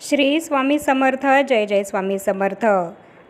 श्री स्वामी समर्थ जय जय स्वामी समर्थ.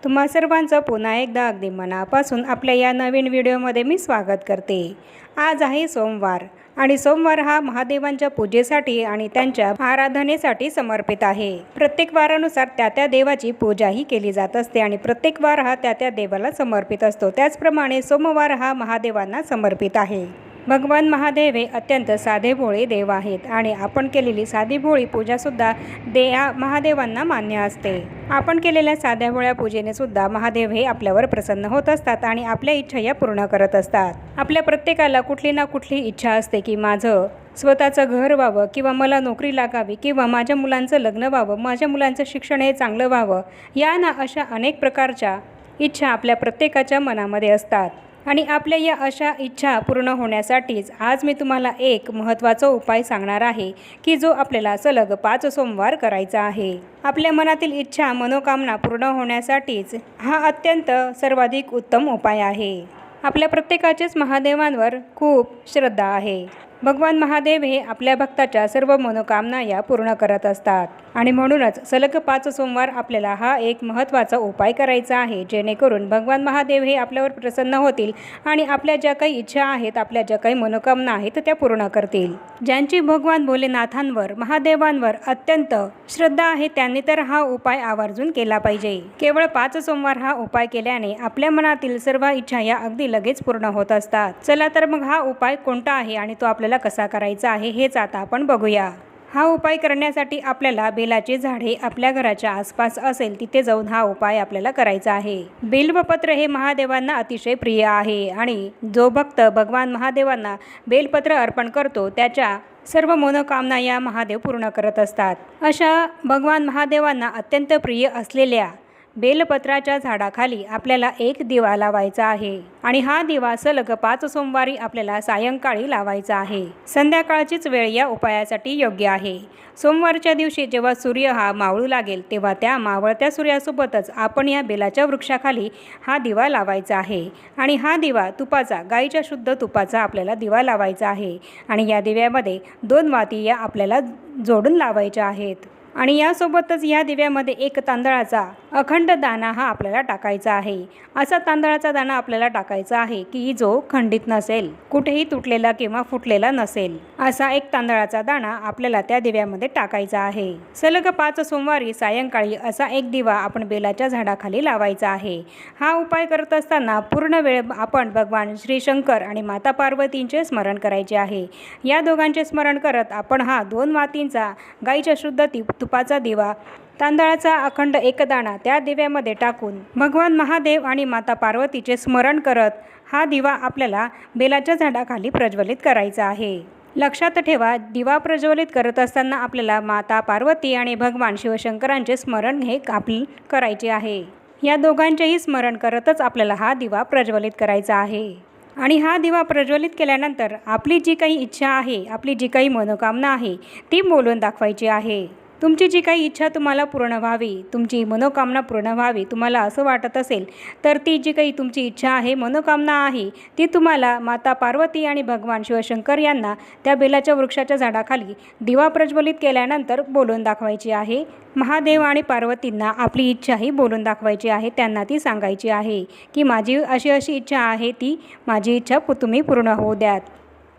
तुम्हा सर्वांचं पुन्हा एकदा अगदी मनापासून आपल्या या नवीन व्हिडिओमध्ये मी स्वागत करते. आज आहे सोमवार आणि सोमवार हा महादेवांच्या पूजेसाठी आणि त्यांच्या आराधनेसाठी समर्पित आहे. प्रत्येक वारानुसार त्या त्या देवाची पूजाही केली जात असते आणि प्रत्येक वार हा त्या त्या देवाला समर्पित असतो. त्याचप्रमाणे सोमवार हा महादेवांना समर्पित आहे. भगवान महादेव हे अत्यंत साधे भोळे देव आहेत आणि आपण केलेली साधी भोळी पूजासुद्धा दे या महादेवांना मान्य असते. आपण केलेल्या साध्या भोळ्या पूजेने सुद्धा महादेव हे आपल्यावर प्रसन्न होत असतात आणि आपल्या इच्छा या पूर्ण करत असतात. आपल्या प्रत्येकाला कुठली ना कुठली इच्छा असते की माझं स्वतःचं घर व्हावं किंवा मला नोकरी लागावी किंवा माझ्या मुलांचं लग्न व्हावं माझ्या मुलांचं शिक्षण हे चांगलं व्हावं या ना अशा अनेक प्रकारच्या इच्छा आपल्या प्रत्येकाच्या मनामध्ये असतात. आणि आपल्या या अशा इच्छा पूर्ण होण्यासाठीच आज मी तुम्हाला एक महत्त्वाचा उपाय सांगणार आहे की जो आपल्याला सलग पाच सोमवार करायचा आहे. आपल्या मनातील इच्छा मनोकामना पूर्ण होण्यासाठीच हा अत्यंत सर्वाधिक उत्तम उपाय आहे. आपल्या प्रत्येकाचेच महादेवांवर खूप श्रद्धा आहे. भगवान महादेव हे आपल्या भक्ताच्या सर्व मनोकामना या पूर्ण करत असतात. आणि म्हणूनच सलग पाच सोमवार आपल्याला हा एक महत्त्वाचा उपाय करायचा आहे. जेणेकरून भगवान महादेव हे आपल्यावर प्रसन्न होतील आणि आपल्या ज्या काही इच्छा आहेत आपल्या ज्या काही मनोकामना आहेत त्या पूर्ण करतील. ज्यांची भगवान भोलेनाथांवर महादेवांवर अत्यंत श्रद्धा आहे त्यांनी तर हा उपाय आवर्जून केला पाहिजे. केवळ पाच सोमवार हा उपाय केल्याने आपल्या मनातील सर्व इच्छा या अगदी लगेच पूर्ण होत असतात. चला तर मग हा उपाय कोणता आहे आणि तो आपल्या आपल्याला कसा करायचा आहे हेच आता आपण बघूया. हा उपाय करण्यासाठी आपल्याला बेलाचे झाडे आपल्या घराच्या आसपास असेल तिथे जाऊन हा उपाय आपल्याला करायचा आहे. बेल व पत्र हे महादेवांना अतिशय प्रिय आहे आणि जो भक्त भगवान महादेवांना बेलपत्र अर्पण करतो त्याच्या सर्व मनोकामना या महादेव पूर्ण करत असतात. अशा भगवान महादेवांना अत्यंत प्रिय असलेल्या बेलपत्राच्या झाडाखाली आपल्याला एक दिवा लावायचा आहे आणि हा दिवा सलग पाच सोमवारी आपल्याला सायंकाळी लावायचा आहे. संध्याकाळचीच वेळ या उपायासाठी योग्य आहे. सोमवारच्या दिवशी जेव्हा सूर्य हा मावळू लागेल तेव्हा त्या मावळत्या सूर्यासोबतच आपण या बेलाच्या वृक्षाखाली हा दिवा लावायचा आहे. आणि हा दिवा तुपाचा गाईच्या शुद्ध तुपाचा आपल्याला दिवा लावायचा आहे. आणि या दिव्यामध्ये दोन वाती या आपल्याला जोडून लावायच्या आहेत. आणि यासोबतच या दिव्यामध्ये एक तांदळाचा अखंड दाणा हा आपल्याला टाकायचा आहे. असा तांदळाचा दाणा आपल्याला टाकायचा आहे की जो खंडित नसेल कुठेही तुटलेला किंवा फुटलेला नसेल असा एक तांदळाचा दाणा आपल्याला त्या दिव्यामध्ये टाकायचा आहे. सलग पाच सोमवारी सायंकाळी असा एक दिवा आपण बेलाच्या झाडाखाली लावायचा आहे. हा उपाय करत असताना पूर्ण वेळ आपण भगवान श्री शंकर आणि माता पार्वतींचे स्मरण करायचे आहे. या दोघांचे स्मरण करत आपण हा दोन मातींचा गाईच्या शुद्ध तुपाचा दिवा. तांदळाचा अखंड एकदाणा त्या दिव्यामध्ये टाकून भगवान महादेव आणि माता पार्वतीचे स्मरण करत हा दिवा आपल्याला बेलाच्या झाडाखाली प्रज्वलित करायचा आहे. लक्षात ठेवा दिवा प्रज्वलित करत असताना आपल्याला माता पार्वती आणि भगवान शिवशंकरांचे स्मरण हे आपली करायचे आहे. या दोघांचेही स्मरण करतच आपल्याला हा दिवा प्रज्वलित करायचा आहे. आणि हा दिवा प्रज्वलित केल्यानंतर आपली जी काही इच्छा आहे आपली जी काही मनोकामना आहे ती बोलून दाखवायची आहे. तुमची जी काही इच्छा तुम्हाला पूर्ण व्हावी तुमची मनोकामना पूर्ण व्हावी तुम्हाला असं वाटत असेल तर ती जी काही तुमची इच्छा आहे मनोकामना आहे ती तुम्हाला माता पार्वती आणि भगवान शिवशंकर यांना त्या बेलाच्या वृक्षाच्या झाडाखाली दिवा प्रज्वलित केल्यानंतर बोलून दाखवायची आहे. महादेव आणि पार्वतींना आपली इच्छाही बोलून दाखवायची आहे त्यांना ती सांगायची आहे की माझी अशी अशी इच्छा आहे ती माझी इच्छा पु- तुम्ही पूर्ण होऊ द्यात.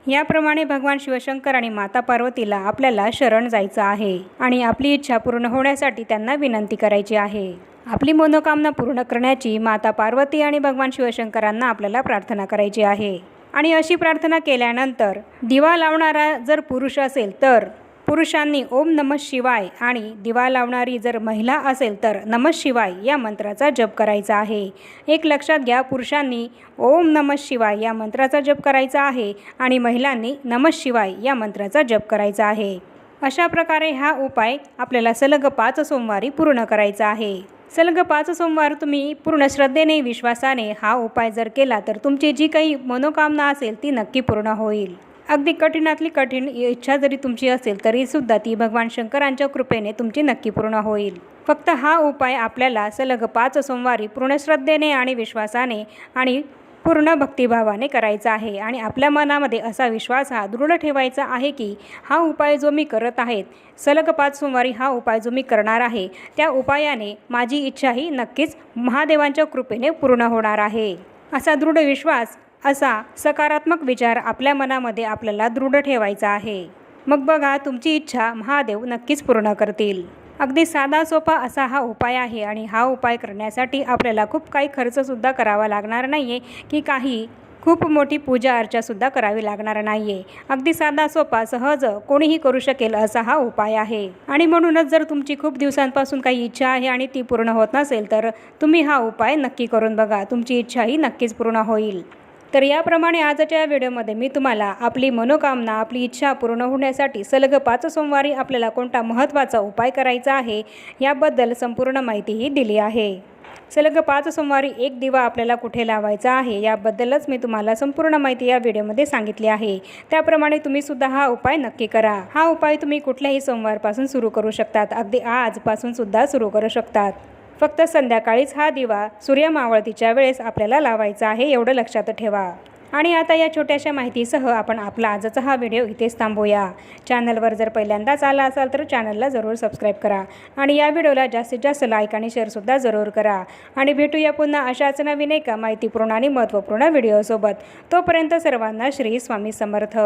याप्रमाणे भगवान शिवशंकर आणि माता पार्वतीला आपल्याला शरण जायचं आहे आणि आपली इच्छा पूर्ण होण्यासाठी त्यांना विनंती करायची आहे. आपली मनोकामना पूर्ण करण्याची माता पार्वती आणि भगवान शिवशंकरांना आपल्याला प्रार्थना करायची आहे. आणि अशी प्रार्थना केल्यानंतर दिवा लावणारा जर पुरुष असेल तर पुरुषांनी ओम नम शिवाय आणि दिवा लावणारी जर महिला असेल तर नम शिवाय या मंत्राचा जप करायचा आहे. एक लक्षात घ्या पुरुषांनी ओम नम शिवाय या मंत्राचा जप करायचा आहे आणि महिलांनी नम शिवाय या मंत्राचा जप करायचा आहे. अशा प्रकारे हा उपाय आपल्याला सलग पाच सोमवारी पूर्ण करायचा आहे. सलग पाच सोमवार तुम्ही पूर्ण श्रद्धेने विश्वासाने हा उपाय जर केला तर तुमची जी काही मनोकामना असेल ती नक्की पूर्ण होईल. अगदी कठीणातली कठीण इच्छा जरी तुमची असेल तरीसुद्धा ती भगवान शंकरांच्या कृपेने तुमची नक्की पूर्ण होईल. फक्त हा उपाय आपल्याला सलग पाच सोमवारी पूर्ण श्रद्धेने आणि विश्वासाने आणि पूर्ण भक्तिभावाने करायचा आहे आणि आपल्या मनामध्ये असा विश्वास हा दृढ ठेवायचा आहे की हा उपाय जो मी करत आहेत सलग पाच सोमवारी हा उपाय जो मी करणार आहे त्या उपायाने माझी इच्छा ही नक्कीच महादेवांच्या कृपेने पूर्ण होणार आहे. असा दृढ विश्वास असा सकारात्मक विचार आपल्या मनामध्ये आपल्याला दृढ ठेवायचा आहे. मग बघा तुमची इच्छा महादेव नक्कीच पूर्ण करतील. अगदी साधा सोपा असा हा उपाय आहे आणि हा उपाय करण्यासाठी आपल्याला खूप काही खर्चसुद्धा करावा लागणार नाही आहे की काही खूप मोठी पूजा अर्चासुद्धा करावी लागणार नाही आहे अगदी साधा सोपा सहज कोणीही करू शकेल असा हा उपाय आहे. आणि म्हणूनच जर तुमची खूप दिवसांपासून काही इच्छा आहे आणि ती पूर्ण होत नसेल तर तुम्ही हा उपाय नक्की करून बघा. तुमची इच्छाही नक्कीच पूर्ण होईल. तर याप्रमाणे आजच्या व्हिडिओमध्ये मी तुम्हाला आपली मनोकामना आपली इच्छा पूर्ण होण्यासाठी सलग पाच सोमवारी आपल्याला कोणता महत्त्वाचा उपाय करायचा आहे याबद्दल संपूर्ण माहितीही दिली आहे. सलग पाच सोमवारी एक दिवा आपल्याला कुठे लावायचा आहे याबद्दलच मी तुम्हाला संपूर्ण माहिती या व्हिडिओमध्ये सांगितली आहे. त्याप्रमाणे तुम्ही सुद्धा हा उपाय नक्की करा. हा उपाय तुम्ही कुठल्याही सोमवारपासून सुरू करू शकतात अगदी आजपासून सुद्धा सुरू करू शकतात. फक्त संध्याकाळीच हा दिवा सूर्यमावळतीच्या वेळेस आपल्याला लावायचा आहे एवढं लक्षात ठेवा. आणि आता या छोट्याशा माहितीसह आपण आपला आजचा हा व्हिडिओ इथेच थांबूया. चॅनलवर जर पहिल्यांदाच आला असाल तर चॅनलला जरूर सबस्क्राईब करा आणि या व्हिडिओला जास्तीत जास्त लाईक आणि शेअरसुद्धा जरूर करा. आणि भेटूया पुन्हा अशाच नवीन एका माहितीपूर्ण आणि महत्त्वपूर्ण व्हिडिओसोबत. तोपर्यंत सर्वांना श्री स्वामी समर्थ.